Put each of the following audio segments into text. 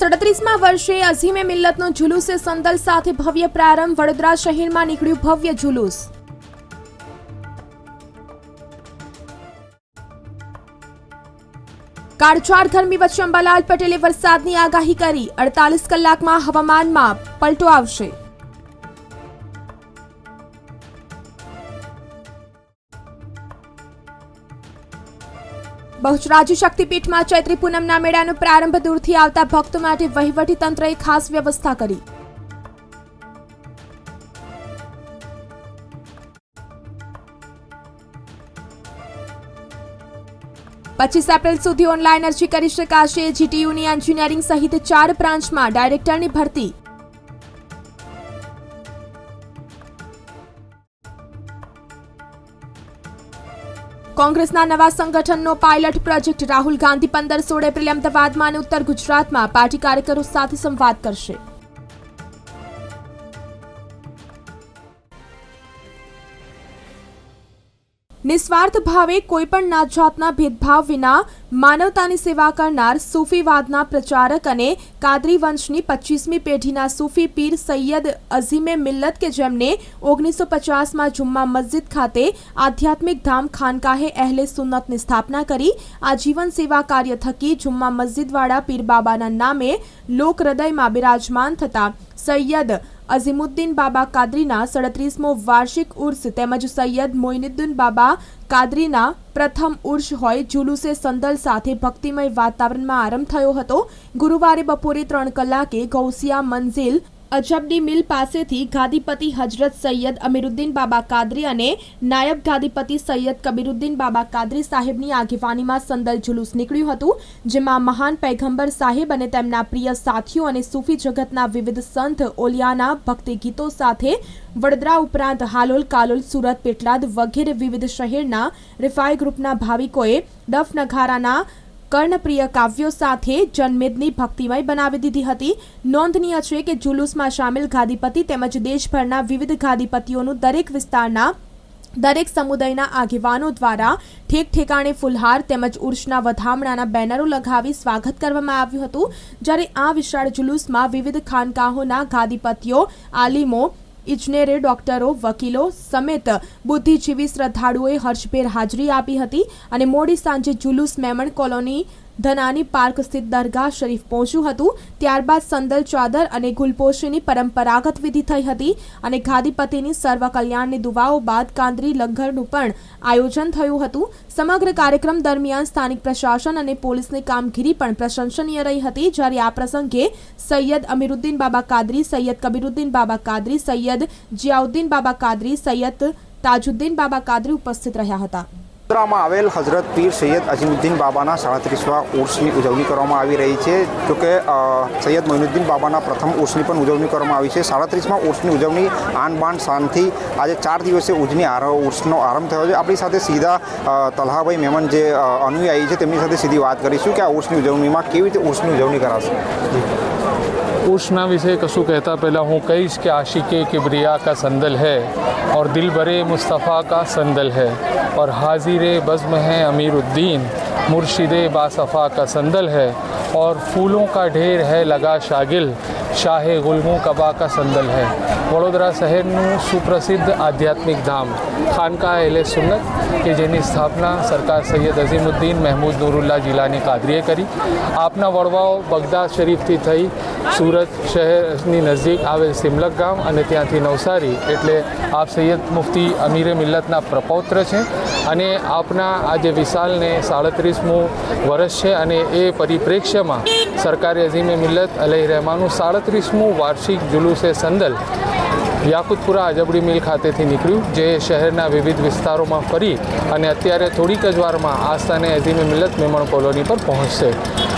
સડત્રીસમાં વર્ષે અઝીમે મિલ્લતનો જુલુસે સંદલ સાથે ભવ્ય પ્રારંભ વડોદરા શહેરમાં નીકળ્યું ભવ્ય જુલુસ. કાળઝાળ ગરમી વચ્ચે અંબાલાલ પટેલે વરસાદની આગાહી કરી. અડતાલીસ કલાકમાં હવામાનમાં પલટો આવશે. બહુચરાજી શક્તિપીઠમાં ચૈત્રી પૂનમના મેળાનો પ્રારંભ દૂરથી આવતા ભક્તો માટે વહીવટી તંત્રએ ખાસ વ્યવસ્થા કરી. પચીસ એપ્રિલ સુધી ઓનલાઈન અરજી કરી શકાશે. જીટીયુની એન્જિનિયરિંગ સહિત ચાર બ્રાન્ચમાં ડાયરેક્ટરની ભરતી. કોંગ્રેસના નવા સંગઠનનો પાયલટ પ્રોજેક્ટ રાહુલ ગાંધી પંદર સોળ એપ્રિલ અમદાવાદમાં અને ઉત્તર ગુજરાતમાં પાર્ટી કાર્યકરો સાથે સંવાદ કરશે. નિસ્વાર્થ ભાવે કોઈપણ નાત જાતના ભેદભાવ વિના માનવતાની સેવા કરનાર સૂફીવાદના પ્રચારક અને કાદરી વંશની પચીસમી પેઢીના સૂફી પીર સૈયદ અઝીમે મિલ્લત કે જેમને ઓગણીસો પચાસમાં જુમ્મા મસ્જિદ ખાતે આધ્યાત્મિક ધામ ખાનકાહે અહેલે સુન્નતની સ્થાપના કરી આજીવન સેવા કાર્ય થકી જુમ્મા મસ્જિદવાળા પીર બાબાના નામે લોક હૃદયમાં બિરાજમાન થતા સૈયદ અઝીમુદ્દીન બાબા કાદરીના સડત્રીસમો વાર્ષિક ઉર્સ તેમજ સૈયદ મોઇનુદ્દીન બાબા કાદરીના પ્રથમ ઉર્ષ હોય જુલુસે સંદલ સાથે ભક્તિમય વાતાવરણમાં આરંભ થયો હતો. ગુરુવારે બપોરે ત્રણ કલાકે ગૌસિયા મંઝિલ અજબડી મિલ પાસેથી ગાદીપતિ હજરત સૈયદ અમીરુદ્દીન બાબા કાદરી અને નાયબ ગાદીપતિ સૈયદ કબીરુદ્દીન બાબા કાદરી સાહેબની આગેવાનીમાં સંદલ જુલુસ નીકળ્યું હતું, જેમાં મહાન પૈગંબર સાહેબ અને તેમના પ્રિય સાથીઓ અને સૂફી જગતના વિવિધ સંત ઓલિયાના ભક્તિ ગીતો સાથે વડોદરા ઉપરાંત હાલોલ, કાલોલ, સુરત, પેટલાદ વગેરે વિવિધ શહેરના રિફાઈ ગ્રુપના ભાવિકોએ ડફ નગારાના કર્ણપ્રિય કાવ્યો સાથે જનમેદની ભક્તિમય બનાવી દીધી હતી. નોંધનીય છે કે જુલુસમાં સામેલ ગાદીપતિ તેમજ દેશભરના વિવિધ ગાદીપતિઓનું દરેક વિસ્તારના દરેક સમુદાયના આગેવાનો દ્વારા ઠેક ઠેકાણે ફુલહાર તેમજ ઉર્ષના વધામણાના બેનરો લગાવી સ્વાગત કરવામાં આવ્યું હતું. જ્યારે આ વિશાળ જુલુસમાં વિવિધ ખાનકાહોના ગાદીપતિઓ, આલિમો ઇજનેરે ડોક્ટરો, વકીલો સમેત બુદ્ધિજીવી શ્રદ્ધાળુઓએ હર્ષભેર હાજરી આપી હતી અને મોડી સાંજે જુલુસ મેમણ કોલોની ધનાની પાર્ક સ્થિત દરગાહ શરીફ પહોંચ્યું હતું. ત્યારબાદ સંદલ ચાદર અને ગુલપોશીની પરંપરાગત વિધિ થઈ હતી અને ગાદીપતિની સર્વ કલ્યાણની દુવાઓ બાદ કાંદરી લંગરનું પણ આયોજન થયું હતું. સમગ્ર કાર્યક્રમ દરમિયાન સ્થાનિક પ્રશાસન અને પોલીસની કામગીરી પણ પ્રશંસનીય રહી હતી. જ્યારે આ પ્રસંગે સૈયદ અમીરુદ્દીન બાબા કાદરી, સૈયદ કબીરુદ્દીન બાબા કાદરી, સૈયદ જિયાઉદ્દીન બાબા કાદરી, સૈયદ તાજુદ્દીન બાબા કાદરી ઉપસ્થિત રહ્યા હતા. વડોદરામાં આવેલ હઝરત પીર સૈયદ અઝીમુદ્દીન બાબાના સાડત્રીસવા ઉર્સની ઉજવણી કરવામાં આવી રહી છે જો કે સૈયદ મોઇનુદ્દીન બાબાના પ્રથમ ઉર્સની પણ ઉજવણી કરવામાં આવી છે સાડત્રીસમાં ઉર્સની ઉજવણી આનબાન શાનથી આજે ચાર દિવસે ઉજની ઉર્સનો આરંભ થયો છે આપણી સાથે સીધા તલહાભાઈ મેમન જે અનુયાયી છે તેમની સાથે સીધી વાત કરીશું કે આ ઉર્સની ઉજવણીમાં કેવી રીતે ઉર્સની ઉજવણી કરાશે ઉર્સના વિશે કશું કહેતા પહેલાં હું કહીશ કે આશિકે કિબરિયા કા સંદલ હૈ और दिल बरे मुस्तफ़ा का संदल है और हाजिर तस्वीर बज़म है अमीरुद्दीन मुर्शिद बासफ़ा का संदल है और फूलों का ढेर है लगा शागिल शाह गुलमू कबा का संदल है વડોદરા શહેરનું સુપ્રસિદ્ધ આધ્યાત્મિક ધામ ખાનકા એલે સુન્નત, કે જેની સ્થાપના સરકાર સૈયદ અઝીમુદ્દીન મહેમૂદ નુરુલ્લા જિલ્લાની કાદરીએ કરી. આપના વડવાઓ બગદાદ શરીફથી થઈ સુરત શહેરની નજીક આવેલ સિમલક ગામ અને ત્યાંથી નવસારી, એટલે આપ સૈયદ મુફતી અમીરે મિલ્લતના પ્રપૌત્ર છે અને આપના આજે વિશાલને સાડત્રીસમું વર્ષ છે અને એ પરિપ્રેક્ષ્યમાં સરકારે અઝીમે મિલ્લત અલહી રહેમાનું સાડત્રીસમું વાર્ષિક જુલુસે સંદલ યાકુતપુરા અજબડી મિલ ખાતેથી નીકળ્યું, જે શહેરના વિવિધ વિસ્તારોમાં ફરી અને અત્યારે થોડીક જ વારમાં આસ્થાને અઝીમે મિલ્લત મેમણ કોલોની પર પહોંચશે.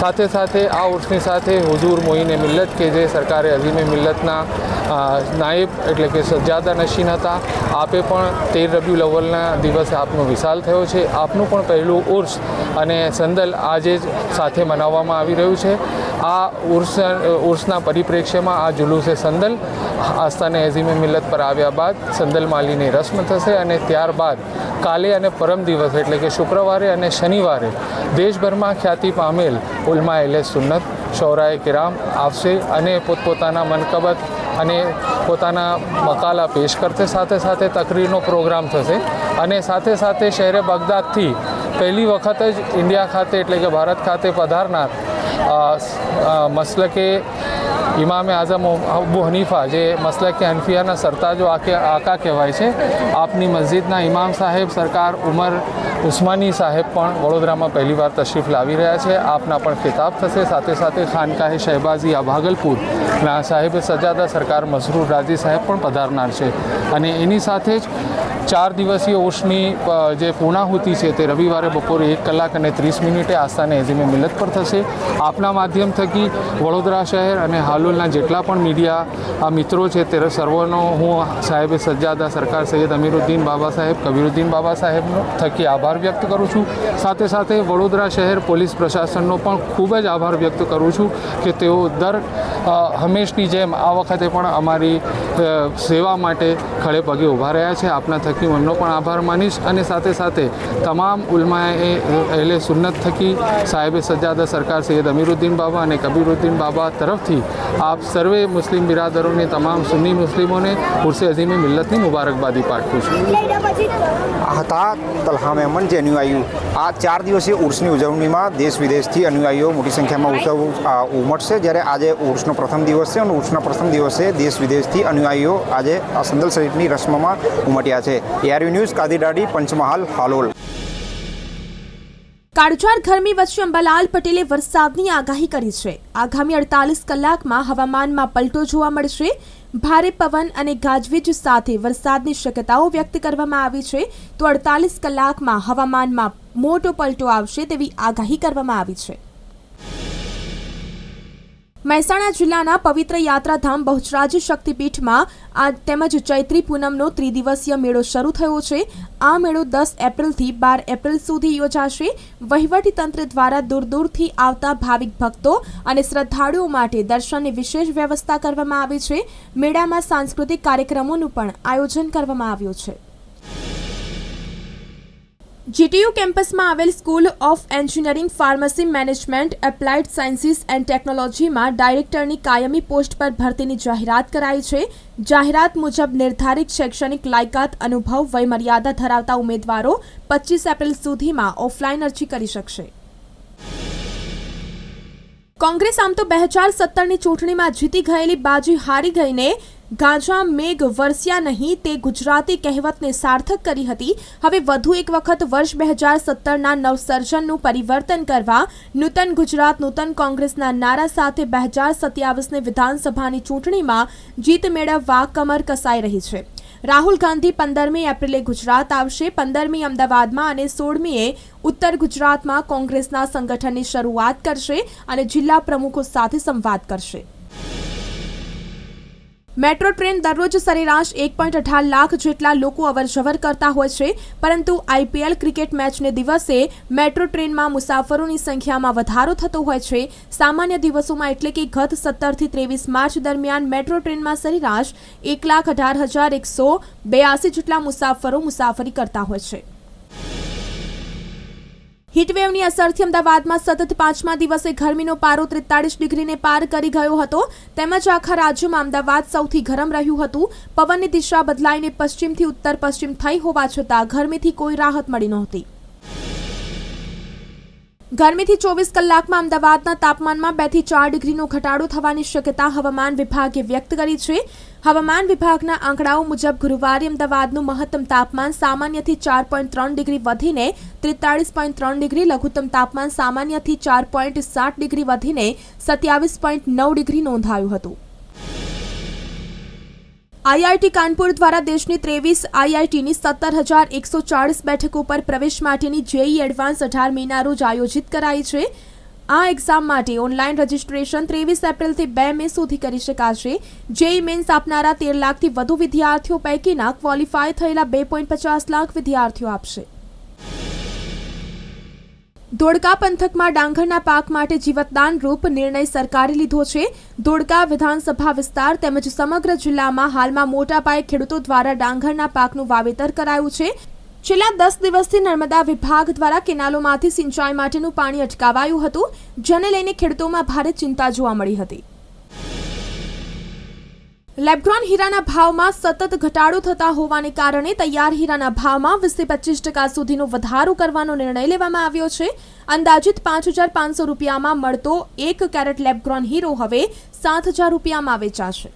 સાથે સાથે આ ઉર્સની સાથે હુજૂર મોઈને મિલ્લત કે જે સરકારે અઝીમે મિલ્લતના નાયબ એટલે કે સજ્જાદા નશીન હતા, આપે પણ તેર રબ્યુલ લવલના દિવસે આપનો વિશાલ થયો છે. આપનું પણ પહેલું ઉર્સ અને સંદલ આજે જ સાથે મનાવવામાં આવી રહ્યું છે. આ ઉર્સ, ઉર્સના પરિપ્રેક્ષ્યમાં આ જુલુસે સંદલ, આસ્થાને એઝીમે મિલત પર આવ્યા બાદ સંદલ માલીની રસ્મ થશે અને ત્યારબાદ કાલે અને પરમ દિવસ, એટલે કે શુક્રવારે અને શનિવારે દેશભરમાં ખ્યાતિ પામેલ ઉલમા એલે સુન્નત, શૌરાએ કિરામ આવશે અને પોતપોતાના મનકબત અને પોતાના મકાલા પેશ કરશે. સાથે સાથે તકરીરનો પ્રોગ્રામ થશે અને સાથે સાથે શહેરે બગદાદથી પહેલી વખત જ ઇન્ડિયા ખાતે, એટલે કે ભારત ખાતે પધારનાર મસલકે ઇમામે આઝમ અબુ હનીફા જે મસલકે હનફિયાના સરતાજો આકે આકા કહેવાય છે આપની મસ્જિદના ઇમામ સાહેબ સરકાર ઉમર ઉસ્માની સાહેબ પણ વડોદરામાં પહેલીવાર તશરીફ લાવી રહ્યા છે આપના પણ ખિતાબ થશે સાથે સાથે ખાનકાહે શહેબાઝી આ ભાગલપુરના સાહેબ સજાદા સરકાર મસરૂર રાજી સાહેબ પણ પધારનાર છે અને એની સાથે જ ચાર દિવસીય ઉર્ષની જે પૂર્ણાહુતિ છે તે રવિવારે બપોરે એક કલાક અને ત્રીસ મિનિટે આસ્થાને એઝીમે મિલત પર થશે. આપના માધ્યમ થકી વડોદરા શહેર અને હાલોલના જેટલા પણ મીડિયા મિત્રો છે તે સર્વનો હું સાહેબે સજ્જાદા સરકાર સૈયદ અમીરુદ્દીન બાબા સાહેબ, કબીરુદ્દીન બાબા સાહેબનો થકી આભાર વ્યક્ત કરું છું. સાથે સાથે વડોદરા શહેર પોલીસ પ્રશાસનનો પણ ખૂબ જ આભાર વ્યક્ત કરું છું કે તેઓ દર હંમેશની જેમ આ વખતે પણ અમારી સેવા માટે ખડે પગે ઊભા રહ્યા છે. આપના થકી હું એમનો પણ આભાર માનીશ અને સાથે સાથે તમામ ઉલમાએ એટલે સુન્નત થકી સાહેબ સજ્જાદા સરકાર સૈયદ અમીરુદ્દીન બાબા અને કબીરુદ્દીન બાબા તરફથી આપ સર્વે મુસ્લિમ બિરાદરોને, તમામ સુન્ની મુસ્લિમોને ઉર્સે અઝીમે મિલ્લતની મુબારકબાદી પાઠવું છું. હતા તલહા મહેમન જે અનુયાયીઓ. આ ચાર દિવસીય ઉર્સની ઉજવણીમાં દેશ વિદેશથી અનુયાયીઓ મોટી સંખ્યામાં ઉત્સવ ઉમટશે. જ્યારે આજે ઉર્સનો પ્રથમ દિવસ છે અને ઉર્સના પ્રથમ દિવસે દેશ વિદેશથી અનુયાયીઓ આજે આ સંદલ શરીફની રસ્મમાં ઉમટ્યા છે. ARU news કાદીડાડી Panchmahal, Halol. કાળઝાળ ગરમી વચ્ચે અંબાલાલ પટેલે વરસાદની આગાહી કરી છે. આગામી અડતાલીસ કલાકમાં હવામાનમાં પલટો જોવા મળશે. ભારે પવન અને ગાજવીજ સાથે વરસાદની શક્યતાઓ વ્યક્ત કરવામાં આવી છે. તો અડતાલીસ કલાકમાં હવામાનમાં મોટો પલટો આવશે તેવી આગાહી કરવામાં આવી છે. મહેસાણા જિલ્લાના પવિત્ર યાત્રાધામ બહુચરાજી શક્તિપીઠમાં આ તેમજ ચૈત્રી પૂનમનો ત્રિદિવસીય મેળો શરૂ થયો છે. આ મેળો દસ એપ્રિલથી બાર એપ્રિલ સુધી યોજાશે. વહીવટી તંત્ર દ્વારા દૂર દૂરથી આવતા ભાવિક ભક્તો અને શ્રદ્ધાળુઓ માટે દર્શનની વિશેષ વ્યવસ્થા કરવામાં આવી છે. મેળામાં સાંસ્કૃતિક કાર્યક્રમોનું પણ આયોજન કરવામાં આવ્યું છે. જીટીયુ કેમ્પસમાં આવેલ school of engineering pharmacy management applied sciences and ટેકનોલોજીમાં ડાયરેક્ટરની કાયમી પોસ્ટ પર ભરતીની જાહેરાત કરાઈ છે. જાહેરાત મુજબ નિર્ધારિત શૈક્ષણિક લાયકાત, અનુભવ, વયમર્યાદા ધરાવતા ઉમેદવારો પચીસ એપ્રિલ સુધીમાં ઓફલાઈન અરજી કરી શકશે. કોંગ્રેસ આમ તો બે હજાર સત્તરની ચૂંટણીમાં જીતી ગયેલી બાજી હારી ગઈને ગાંજા મેઘ, વરસ્યા નહીં તે ગુજરાતી કહેવતને સાર્થક કરી હતી. હવે વધુ એક વખત વર્ષ બે હજાર સત્તરના નવસર્જનનું પરિવર્તન કરવા નૂતન ગુજરાત, નૂતન કોંગ્રેસના નારા સાથે બે હજાર સત્યાવીસની વિધાનસભાની ચૂંટણીમાં જીત મેળવવા કમર કસાઈ રહી છે. રાહુલ ગાંધી પંદરમી એપ્રિલે ગુજરાત આવશે. પંદરમી અમદાવાદમાં અને સોળમીએ ઉત્તર ગુજરાતમાં કોંગ્રેસના સંગઠનની શરૂઆત કરશે અને જિલ્લા પ્રમુખો સાથે સંવાદ કરશે. મેટ્રો ટ્રેન દરરોજ સરેરાશ એક પોઈન્ટ અઢાર લાખ જેટલા લોકો અવરજવર કરતા હોય છે, પરંતુ આઈપીએલ ક્રિકેટ મેચને દિવસે મેટ્રો ટ્રેનમાં મુસાફરોની સંખ્યામાં વધારો થતો હોય છે. સામાન્ય દિવસોમાં એટલે કે ગત સત્તરથી ત્રેવીસ માર્ચ દરમિયાન મેટ્રો ટ્રેનમાં સરેરાશ એક લાખ અઢાર હજાર એકસો બેયાસી જેટલા મુસાફરો મુસાફરી કરતા હોય છે. હીટવેવની અસરથી અમદાવાદમાં સતત પાંચમા દિવસે ગરમીનો પારો ત્રેતાળીસ ડિગ્રીને પાર કરી ગયો હતો. તેમજ આખા રાજ્યમાં અમદાવાદ સૌથી ગરમ રહ્યું હતું. પવનની દિશા બદલાઈને પશ્ચિમથી ઉત્તર પશ્ચિમ થઈ હોવા છતાં ગરમીથી કોઈ રાહત મળી નહોતી. ગરમીથી ચોવીસ કલાકમાં અમદાવાદના તાપમાનમાં બેથી ચાર ડિગ્રીનો ઘટાડો થવાની શક્યતા હવામાન વિભાગે વ્યક્ત કરી છે. હવામાન વિભાગના આંકડાઓ મુજબ ગુરુવારે અમદાવાદનું મહત્તમ તાપમાન સામાન્યથી ચાર પોઈન્ટ ત્રણ ડિગ્રી વધીને ત્રેતાળીસ પોઈન્ટ ત્રણ ડિગ્રી, લઘુત્તમ તાપમાન સામાન્યથી ચાર પોઈન્ટ સાત ડિગ્રી વધીને સત્યાવીસ પોઈન્ટ નવ ડિગ્રી નોંધાયું હતું. આઈઆઈટી કાનપુર દ્વારા દેશની ત્રેવીસ આઈઆઈટીની સત્તર હજાર એકસો ચાળીસ બેઠકો પર પ્રવેશ માટેની જેઈ એડવાન્સ અઢાર મેના રોજ આયોજિત કરાઈ છે. આ એક્ઝામ માટે ઓનલાઈન રજીસ્ટ્રેશન ત્રેવીસ એપ્રિલથી બે મે સુધી કરી શકાશે. જેઈ મેન્સ આપનારા તેર લાખથી વધુ વિદ્યાર્થીઓ પૈકીના ક્વોલિફાય થયેલા બે પોઈન્ટ પચાસ લાખ વિદ્યાર્થીઓ આપશે. ધોળકા પંથકમાં ડાંગરના પાક માટે જીવતદાન રૂપ નિર્ણય સરકારે લીધો છે. ધોળકા વિધાનસભા વિસ્તાર તેમજ સમગ્ર જિલ્લામાં હાલમાં મોટા પાયે ખેડૂતો દ્વારા ડાંગરના પાકનું વાવેતર કરાયું છે. છેલ્લા દસ દિવસથી નર્મદા વિભાગ દ્વારા કેનાલોમાંથી સિંચાઈ માટેનું પાણી અટકાવાયું હતું, જેને લઈને ખેડૂતોમાં ભારે ચિંતા જોવા મળી હતી. લેબગ્રોન હીરાના ભાવમાં સતત ઘટાડો થતા હોવાને કારણે તૈયાર હીરાના ભાવમાં વીસથી પચીસ ટકા સુધીનો વધારો કરવાનો નિર્ણય લેવામાં આવ્યો છે. અંદાજિત પાંચ હજાર પાંચસો રૂપિયામાં મળતો એક કેરેટ લેબગ્રોન હીરો હવે સાત હજાર રૂપિયામાં વેચાશે.